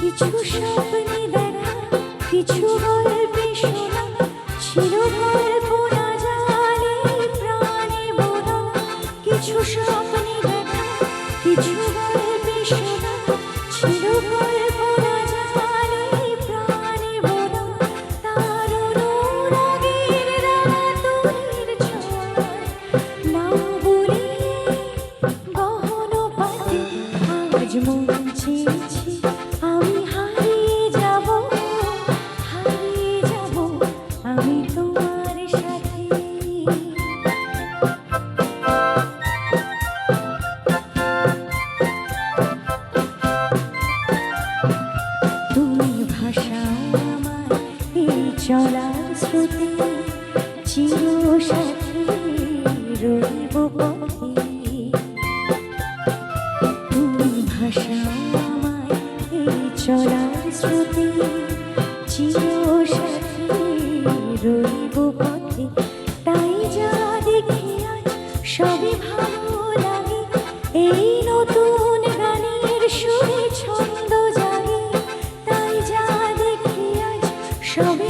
কিছু স্বপ্নে দেখা কিছু গল্পে চিরকাল শ্রুতি চির সাথে রইব পথে তুমি ভাষা আমায় এই চলার শ্রুতি চির সাথে রইব পথে তাই যা দেখি আজ সবই ভালো লাগে এই নতুন গানের সুরে ছন্দ জাগে তাই যা দেখি আজ সবই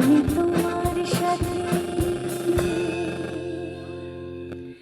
me